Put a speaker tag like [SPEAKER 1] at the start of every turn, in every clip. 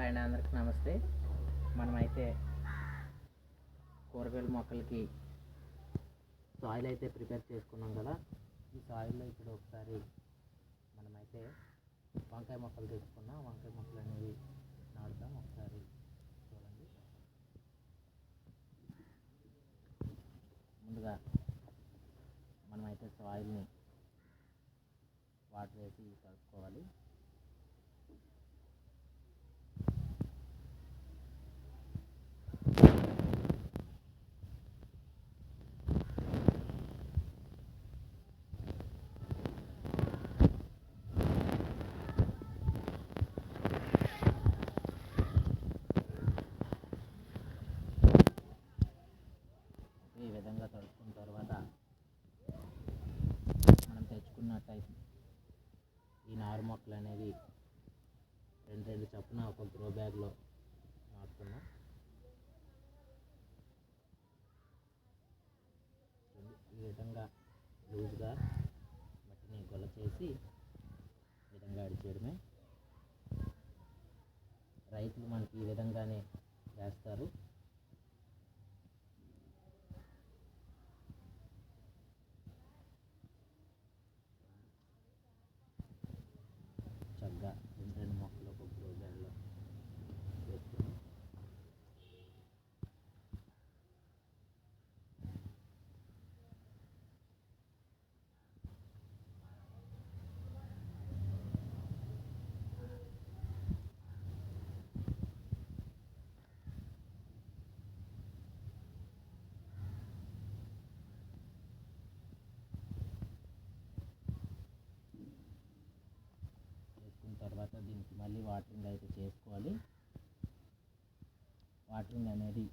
[SPEAKER 1] And అందరికి నమస్తే. మనమైతే కూరగాయల మొక్కలకి సాయిల్ అయితే ప్రిపేర్ చేసుకున్నాం కదా. ఈ సాయిల్లో ఇప్పుడు ఒకసారి మనమైతే వంకాయ మొక్కలు తెచ్చుకున్నాం వంకాయ మొక్కలు అనేవి నాటుదాం ఒకసారి. చూడండి. ముందుగా మనమైతే సాయిల్ని వాటర్ వేసి కలుపుకోవాలి. ఈ విధంగా తడుపుకున్న తర్వాత మనం తెచ్చుకున్నట్టయితే ఈ నారు మొక్కలు అనేవి రెండు రెండు చప్పున ఒక గ్రో బ్యాగ్లో నాటుకున్నాం. ఈ విధంగా లూజ్గా మట్టిని గొల్ల చేసి ఈ విధంగా అడిచేయడమే రైతులు మనకి ఈ విధంగానే చేస్తారు. తర్వాత దీనికి మళ్ళీ వాటరింగ్ అయితే చేసుకోవాలి. వాటరింగ్ అనేది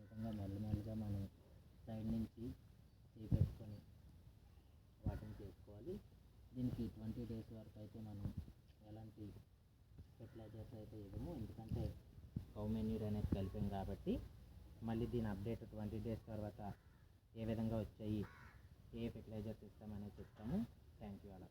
[SPEAKER 1] విధంగా మెల్లమెల్లగా మనం సైడ్ నుంచి చేపెట్టుకొని వాటరింగ్ చేసుకోవాలి. దీనికి ట్వంటీ డేస్ వరకు అయితే మనం ఎలాంటి ఫెర్టిలైజర్స్ అయితే ఇవ్వము. ఎందుకంటే కౌ మెన్యూర్ అనేది కలిపాం కాబట్టి మళ్ళీ దీని అప్డేట్ ట్వంటీ డేస్ తర్వాత ఏ విధంగా వచ్చాయి ఏ ఫెర్టిలైజర్స్ ఇస్తామనేది చెప్తాము. థ్యాంక్ యూ అలా